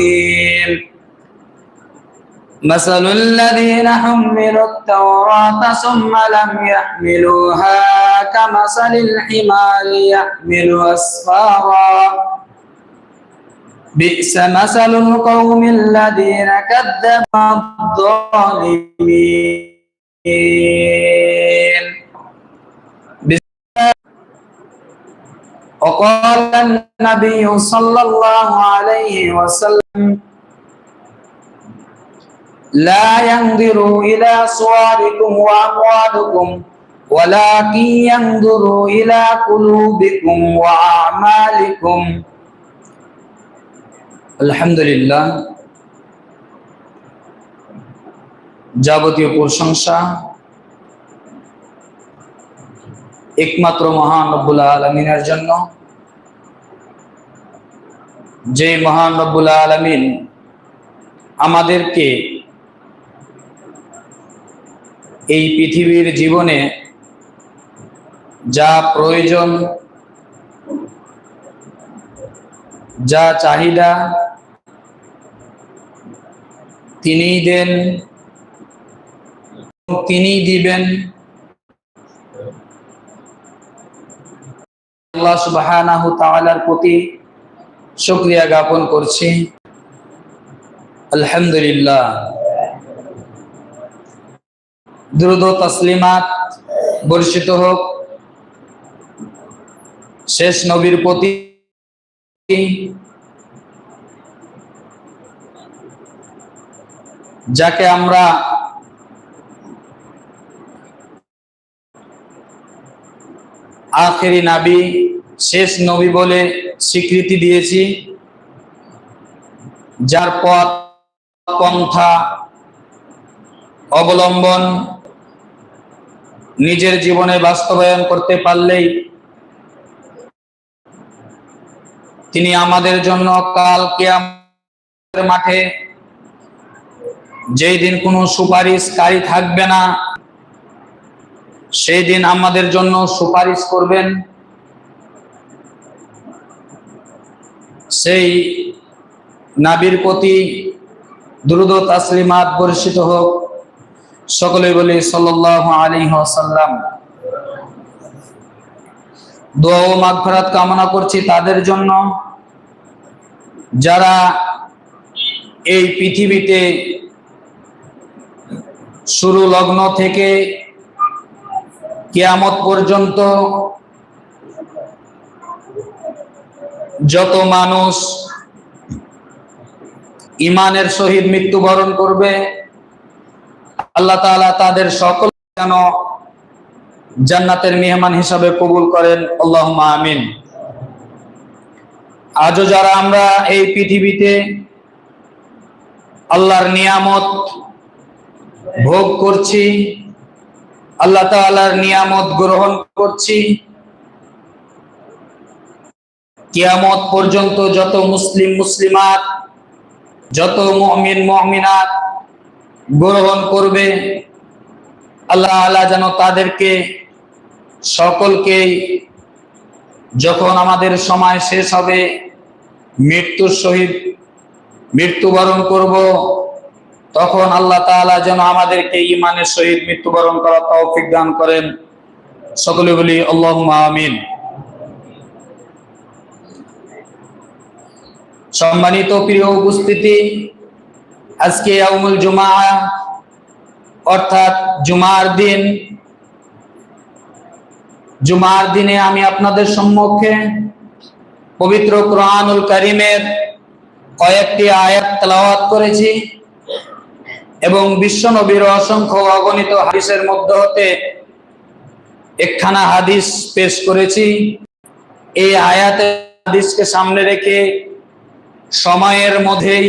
الرحيم. مثل الذين حملوا التوراة ثم لم يحملوها كمثل الحمار يحمل أسفارا. بئس مثل القوم الذين كذبوا الظالمين. وقال النبي صلى الله عليه وسلم لا ينظروا إلى صوركم وأموالكم ولكن ينظروا إلى قلوبكم وأعمالكم আলহামদুলিল্লাহ যাবতীয় প্রশংসা একমাত্র মহান আলমিনের জন্য। যে মহান আলমিন আমাদেরকে এই পৃথিবীর জীবনে যা প্রয়োজন, যা চাহিদা, তিনিই দেন, তিনিই দিবেন। আল্লাহ সুবহানাহু প্রতি শুকরিয়া জ্ঞাপন করছি। আলহামদুলিল্লাহ। দ্রুত তসলিমাত বর্ষিত হোক। শেষ নবীর প্রতি যাকে আমরা আখেরি নাবি, শেষ নবী বলে স্বীকৃতি দিয়েছি। যার পথ, পন্থা অবলম্বন নিজের জীবনে বাস্তবায়ন করতে পারলেই তিনি আমাদের জন্য কাল কেয়ামের মাঠে যেই দিন কোনো সুপারিশকারী থাকবে না সেই দিন আমাদের জন্য সুপারিশ করবেন। সেই নাবির প্রতি দ্রুত তাসলিমাত বর্ষিত হোক। সকলে বলি সাল্লাহ আলী সাল্লাম দোয়া ও মাগফিরাত কামনা করছি তাদের জন্য। যারা এই পৃথিবীতে শুরু লগ্ন থেকে কিয়ামত পর্যন্ত যত মানুষ ইমানের সহিত মৃত্যুবরণ করবে, আল্লাহ তাআলা তাদের সকল যেন জান্নাতের মেহমান হিসাবে কবুল করেন। আল্লাহ আমিন। আজও যারা আমরা এই পৃথিবীতে আল্লাহর নিয়ামত ভোগ করছি আল্লাহ তাআলার নিয়ামত গ্রহণ করছি। কিয়ামত পর্যন্ত যত মুসলিম, মুসলিমাত, যত মুমিন, মুমিনাত গ্রহণ করবে, আল্লাহ আল্লাহ যেন তাদেরকে সকলকেই যখন আমাদের সময় শেষ হবে, মৃত্যুর সহিত মৃত্যুবরণ করব। তখন আল্লাহ তাআলা যেন আমাদেরকে ইমানের সহিত মৃত্যুবরণ করার তৌফিক দান করেন। সকলে বলি, আল্লাহুম্মা আমিন। সম্মানিত প্রিয় উপস্থিতি, আজকে ইয়াউমুল জুমা অর্থাৎ জুমার দিন। জুমার দিনে আমি আপনাদের সম্মুখে পবিত্র কোরআনুল করিমের কয়েকটি আয়াত তেলাওয়াত করেছি। এবং বিশ্ব নবীর অসংখ্য অগণিত হাদিসের মধ্য হতে একখানা হাদিস পেশ করেছি। এই আয়াতে হাদিসকে সামনে রেখে সময়ের মধ্যেই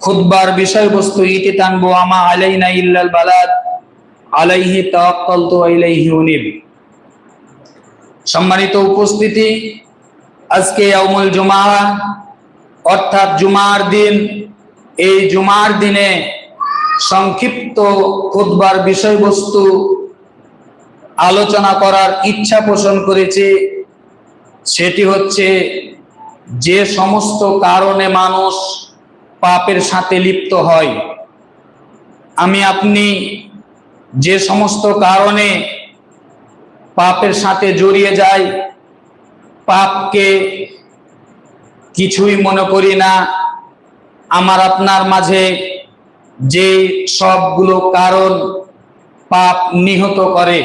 খুদ্বার বিষয়বস্তু ইতি টানবো, আমা আলাইনা ইল্লাল বালাদ, আলাইহি তাওয়াক্কালতু ইলাইহি উনিব। সম্মানিত উপস্থিতি, আজকে ইয়াউমুল জুমা অর্থাৎ জুমার দিন এই জুমার দিনে সংক্ষিপ্ত খুতবার বিষয়বস্তু আলোচনা করার ইচ্ছা পোষণ করেছে। সেটি হচ্ছে যে সমস্ত কারণে মানুষ পাপের সাথে লিপ্ত হয়। আমি আপনি যে সমস্ত কারণে পাপের সাথে জড়িয়ে যাই, পাপকে কিছুই মনে করি না। আমার আপনার মাঝে যে সবগুলো কারণ পাপ নিহত করে,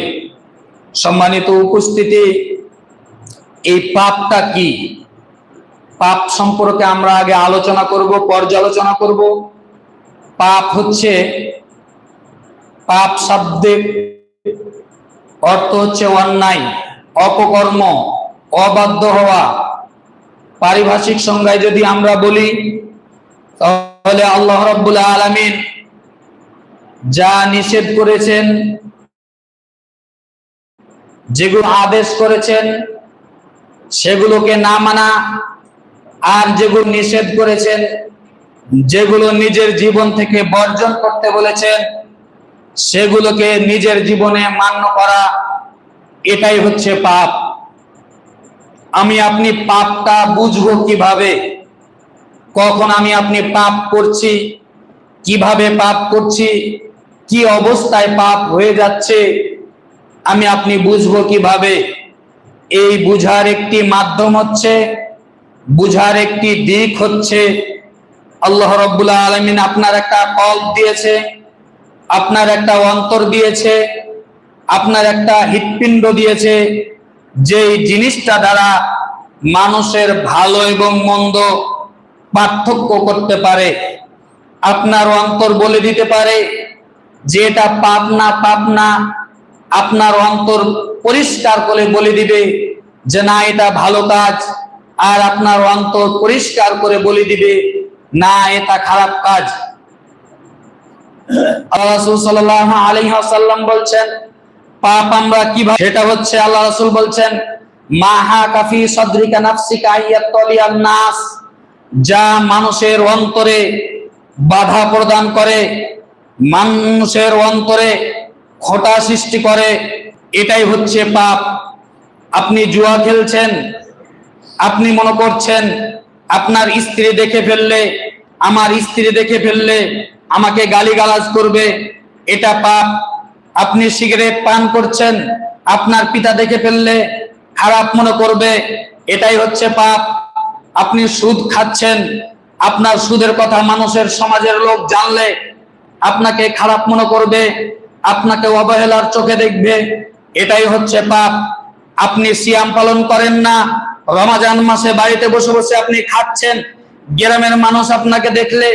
সম্মানিত উপস্থিতি, এই পাপটা কি? পাপ সম্পর্কে আমরা আগে আলোচনা করব, পর্যালোচনা করব। পাপ হচ্ছে, পাপ শব্দের অর্থ হচ্ছে অন্যায়, অপকর্ম, অবাধ্য হওয়া। পারিভাষিক সংজ্ঞায় যদি আমরা বলি তাহলে আল্লাহ রাব্বুল আলামিন যা নিষেধ করেছেন, যেগুলো আদেশ করেছেন, সেগুলোকে না মানা আর যেগুলো নিষেধ করেছেন, যেগুলো নিজের জীবন থেকে বর্জন করতে বলেছেন, সেগুলোকে নিজের জীবনে মান্য করা, এটাই হচ্ছে পাপ। আমি আপনি পাপটা বুঝব কীভাবে? কখন আমি আপনি পাপ করছি? কীভাবে পাপ করছি? কি অবস্থায় পাপ হয়ে যাচ্ছে? আমি আপনি বুঝব কীভাবে? এই বুঝার একটি মাধ্যম হচ্ছে, বুঝার একটি দিক হচ্ছে, আল্লাহ রব্বুল্লাহ আলমিন আপনার একটা কল দিয়েছে, আপনার একটা অন্তর দিয়েছে, আপনার একটা হৃৎপিণ্ড দিয়েছে, যেই জিনিসটা দ্বারা মানুষের ভালো এবং মন্দ পার্থক্য করতে পারে আপনার অন্তর বলে দিতে পারে যে এটা পাপ না পাপ না আপনার অন্তর পরিষ্কার করে বলে দিবে যে না, এটা ভালো কাজ, আর আপনার অন্তর পরিষ্কার করে বলে দিবে, না, এটা খারাপ কাজ। আল্লাহ বলছেন, পাপ আমরা কীভাবে, সেটা হচ্ছে আল্লাহ রাসূল বলছেন মাহা কাফি সদরিকা নাফসিকা নাস। যা মানুষের অন্তরে বাধা প্রদান করে, মানুষের অন্তরে খোটা সৃষ্টি করে, এটাই হচ্ছে পাপ। আপনি জুয়া খেলছেন, আপনি মনে করছেন, আপনার স্ত্রী দেখে ফেললে, আমার স্ত্রী দেখে ফেললে আমাকে গালিগালাজ করবে, এটা পাপ। আপনি সিগারেট পান করছেন, আপনার পিতা দেখে ফেললে খারাপ মনে করবে, এটাই হচ্ছে পাপ। আপনি সুদ খাচ্ছেন, আপনার সুদের কথা মানুষের সমাজের লোক জানলে আপনাকে খারাপ মনে করবে, আপনাকে অবহেলার চোখে দেখবে, এটাই হচ্ছে পাপ। আপনি সিয়াম পালন করেন না, রমাজান মাসে বাড়িতে বসে বসে আপনি খাচ্ছেন, গ্রামের মানুষ আপনাকে দেখলে,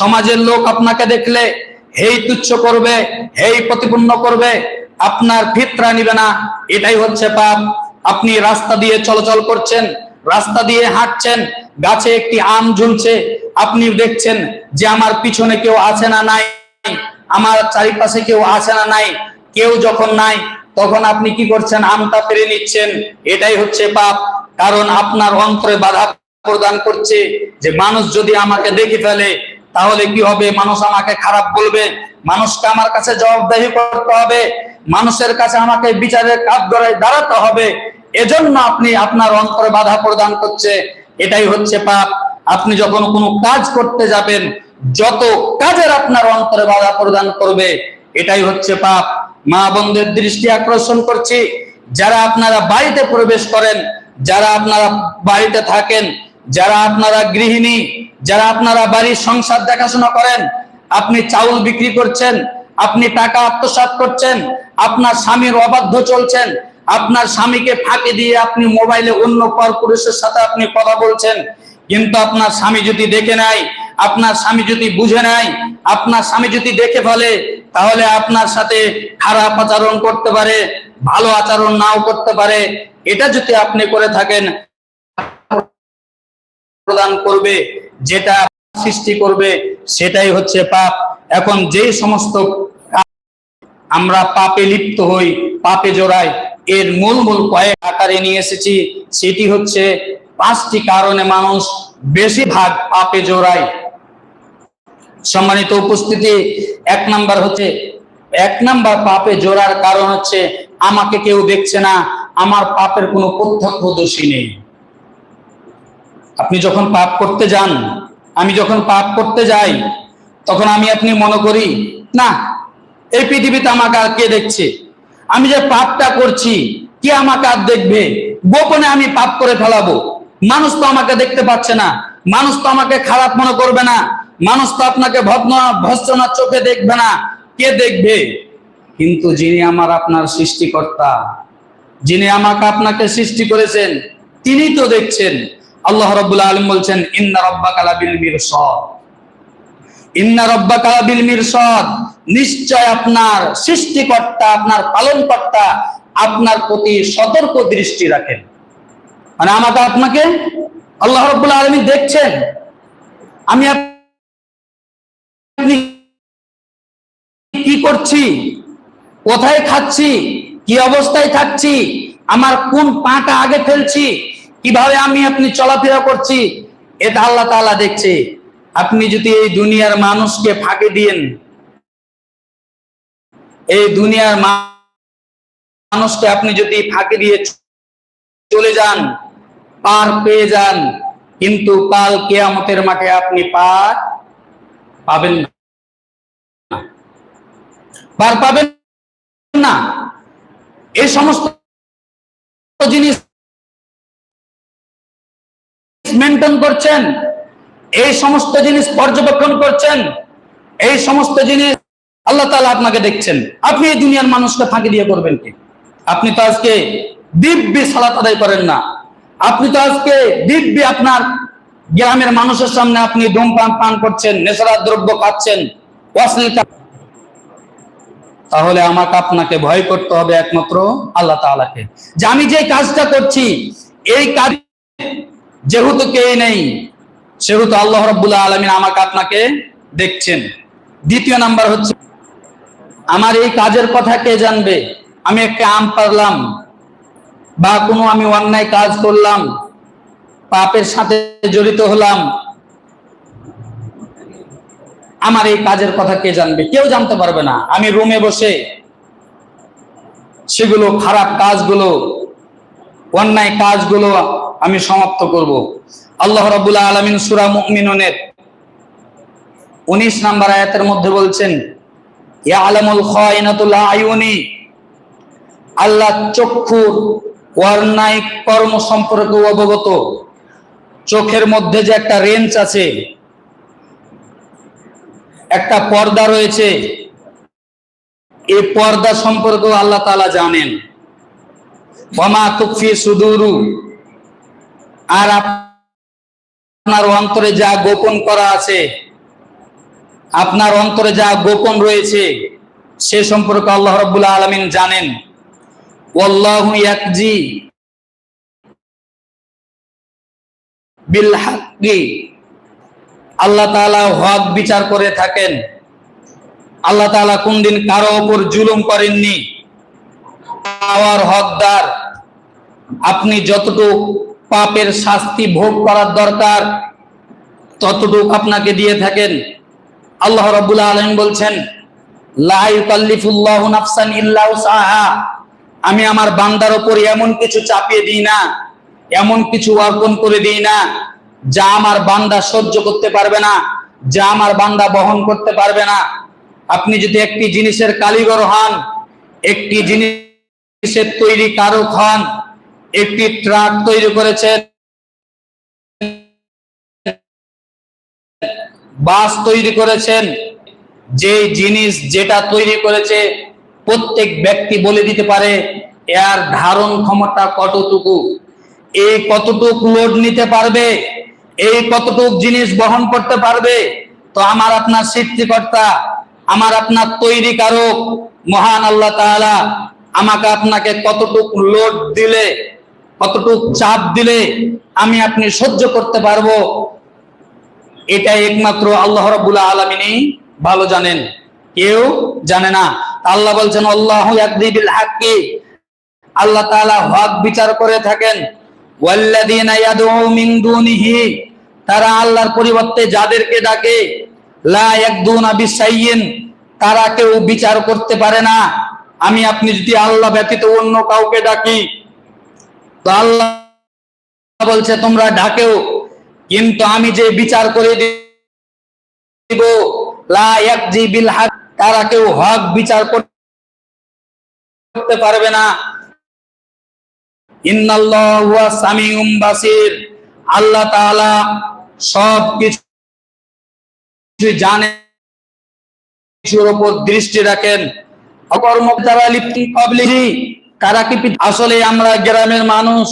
সমাজের লোক আপনাকে দেখলে, হেই তুচ্ছ করবে, হেই প্রতিপন্ন করবে, আপনার ফিতরা নিবে না, এটাই হচ্ছে পাপ। আপনি রাস্তা দিয়ে চলাচল করছেন রাস্তা দিয়ে হাঁটছেন, গাছে একটি আম ঝুলছে, আপনি দেখছেন যে আমার পিছনে কেউ আছে না নাই, আমার চারিপাশে কেউ আছে না নাই, কেউ যখন নাই, তখন আপনি কি করছেন? আমটা পেরে নিচ্ছেন। এটাই হচ্ছে পাপ, কারণ আপনার অন্তরে বাধা প্রদান করছে যে মানুষ যদি আমাকে দেখে ফেলে, তাহলে কি হবে? মানুষ আমাকে খারাপ বলবে, মানুষকে আমার কাছে জবাবদাহি করতে হবে, মানুষের কাছে আমাকে বিচারের কাজ ধরায় দাঁড়াতে হবে। এজন্য আপনি আপনার অন্তরে বাধা প্রদান করছে, এটাই হচ্ছে পাপ। আপনি যখন কোনো কাজ করতে যাবেন, যত কাজের আপনার অন্তরে বাধা প্রদান করবে, এটাই হচ্ছে পাপ। মা বোনদের দৃষ্টি আকর্ষণ করছি। যারা আপনারা বাড়িতে প্রবেশ করেন, যারা আপনারা বাড়িতে থাকেন, যারা আপনারা গৃহিণী, যারা আপনারা বাড়ির সংসার দেখাশোনা করেন, আপনি চাউল বিক্রি করছেন, আপনি টাকা আত্মসাৎ করছেন, আপনার স্বামীর অবাধ্য চলছেন আপনার স্বামীকে ফাঁকি দিয়ে আপনি মোবাইলে অন্য পর পুরুষের সাথে আপনি কথা বলছেন, কিন্তু আপনার স্বামী যদি দেখে নাই, আপনার স্বামী যদি বুঝে নাই, আপনার স্বামী যদি দেখে ফেলে, তাহলে আপনার সাথে খারাপ আচরণ করতে পারে, ভালো আচরণ নাও করতে পারে। এটা যদি আপনি করে থাকেন, প্রদান করবে, যেটা সৃষ্টি করবে, সেটাই হচ্ছে পাপ। এখন যেই সমস্ত আমরা পাপে লিপ্ত হই, পাপে জড়াই এর মূল মূল কয়েক আকারে নিয়ে এসেছি। সেটি হচ্ছে পাঁচটি কারণে মানুষ বেশিরভাগ পাপে জোড়ায়। সম্মানিত উপস্থিতি, এক নাম্বার হচ্ছে, এক নাম্বার পাপে জোড়ার কারণ হচ্ছে, আমাকে কেউ দেখছে না, আমার পাপের কোনো প্রত্যক্ষ দোষী নেই। আপনি যখন পাপ করতে যান, আমি যখন পাপ করতে যাই, তখন আমি আপনি মনে করি, না, এই পৃথিবীতে আমাকে আর কে দেখছে? আমি যে পাপটা করছি, কে আমাকে আর দেখবে? গোপনে আমি পাপ করে ফেলাবো। মানুষ তো আমাকে দেখতে পাচ্ছে না। মানুষ তো আমাকে খারাপ মনে করবে না। মানুষ তো আপনাকে ভদ্র ভৎসনার চোখে দেখবে না। কে দেখবে? কিন্তু যিনি আমার আপনার সৃষ্টিকর্তা, যিনি আমাকে আপনাকে সৃষ্টি করেছেন তিনি তো দেখছেন। আল্লাহ রব্বুল আলম বলছেন, ইন্না রব্বাকা লাবিল মিরসাদ ইন্না রব্বাকা লাবিল মিরসাদ নিশ্চয় আপনার সৃষ্টিকর্তা, আপনার পালনকর্তা আপনার প্রতি সতর্ক দৃষ্টি রাখেন। মানে আমাকে আপনাকে আল্লাহ রব্বুল আলমী দেখছেন। আমি কি করছি? কোথায় খাচ্ছি? কি অবস্থায় থাকছি? আমার কোন পাটা আগে ফেলছি? কীভাবে আমি আপনি চলাফেরা করছি? এটা আল্লাহ তাআলা দেখছে। আপনি যদি এই দুনিয়ার মানুষকে ফাঁকি দিয়েন, এই দুনিয়ার মানুষকে আপনি যদি ফাঁকি দিয়ে চলে যান, পার পেয়ে যান, কিন্তু কাল কেয়ামতের মাঠে আপনি পার পাবেন না। পার পাবেন না। এই সমস্ত জিনিস মেনটেন করছেন। এই সমস্ত জিনিস পর্যবেক্ষণ করছেন। এই সমস্ত জিনিস আল্লাহ তাআলা আপনাকে দেখছেন। আপনি এই দুনিয়ার মানুষকে ফাঁকি দিয়ে করবেন কি? আপনি তো আজকে দিব্যি সালাত আদায় করেন না। আপনি তো আজকে দিব্যি আপনার গ্রামের মানুষের সামনে আপনি ধূমপান পান করছেন, নেশার দ্রব্য কা- তাহলে আমাকে আপনাকে ভয় করতে হবে একমাত্র আল্লাহ তাআলাকে। যে আমি যে কাজটা করছি, এই কাজ যেহেতু কে নেই সেহেতু আল্লাহ রব্বুল্লাহ আলমিন আমাকে আপনাকে দেখছেন। দ্বিতীয় নাম্বার হচ্ছে, আমার এই কাজের কথা কে জানবে? আমি একটা আম পারলাম বা কোনো আমি অন্যায় কাজ করলাম, পাপের সাথে জড়িত হলাম। আমার এই কাজের কথা কে জানবে? কেউ জানতে পারবে না। আমি রুমে বসে সেগুলো খারাপ কাজগুলো, অন্যায় কাজগুলো আমি সমাপ্ত করব। আল্লাহ রাব্বুল আলামিন সূরা মুমিনুনের 19 নাম্বার আয়াতের মধ্যে বলছেন, ইয়ালামুল খায়িনাতুল আয়ুনি আল্লাহ চক্ষুর অন্যায় কর্ম সম্পর্কে অবগত। চোখের মধ্যে যে একটা রেঞ্জ আছে, একটা পর্দা রয়েছে, এই পর্দা সম্পর্কেও আল্লাহ তাআলা জানেন। ওয়ামা তুকফি সুদুরু আর আপনার অন্তরে যা গোপন করা আছে, আপনার অন্তরে যা গোপন রয়েছে, সে সম্পর্কে আল্লাহ রাব্বুল আলামিন জানেন। ওয়াল্লাহু ইয়াকজি বিল হাক্কি আল্লাহ তাআলা হক বিচার করে থাকেন। আল্লাহ তাআলা কোনদিন কারও উপর জুলুম করেননি। পাওয়ার হকদার। আপনি যতটুক পাপের শাস্তি ভোগ করার দরকার। ততটুক আপনাকে দিয়ে থাকেন। আল্লাহ রাব্বুল আলামিন বলছেন আমি আমার বান্দার ওপর এমন কিছু চাপিয়ে দিই না, এমন কিছু অর্পণ করে দিই না, যা আমার বান্দা সহ্য করতে পারবে না, যা আমার বান্দা বহন করতে পারবে না। আপনি যদি একটি জিনিসের কারিগর হন, একটি জিনিসের তৈরি কারক হন একটি ট্রাক তৈরি করেছেন বাস তৈরি করেছেন। যে জিনিস যেটা তৈরি করেছে, প্রত্যেক ব্যক্তি বলে দিতে পারে, এর ধারণ ক্ষমতা কতটুকু? এই কতটুক লোড নিতে পারবে? এই কতটুক জিনিস বহন করতে পারবে? তো আমার আপনার সৃষ্টিকর্তা, আমার আপনার তৈরি কারক, মহান আল্লাহ তাআলা আমাকে আপনাকে কতটুক লোড দিলে কতটুক চাপ দিলে আমি আপনি সহ্য করতে পারব? এটা একমাত্র আল্লাহ রাব্বুল আলামিনই ভালো জানেন। কেউ জানে না। আল্লাহ বলছেন, আল্লাহু হাক্কি। আল্লাহ তাআলা হক বিচার করে থাকেন। তারা আল্লাহর পরিবর্তে যাদেরকে ডাকে তারা কেউ বিচার করতে পারে না। আমি আপনি যদি আল্লাহ ব্যতীত অন্য কাউকে ডাকি তো আল্লাহ বলছে, তোমরা ডাকেও, কিন্তু আমি যে বিচার করে দিব বিল হক, তারা কেউ হক বিচার করতে পারবে না। ইন্নাল্লাহু সামিউম বাসির। আল্লাহ তাআলা সব কিছু জানে, কিছুর উপর দৃষ্টি রাখেন। অকর্ম যারা লিপ্তি পাবলিক কারা কি আসলে আমরা গ্রামের মানুষ।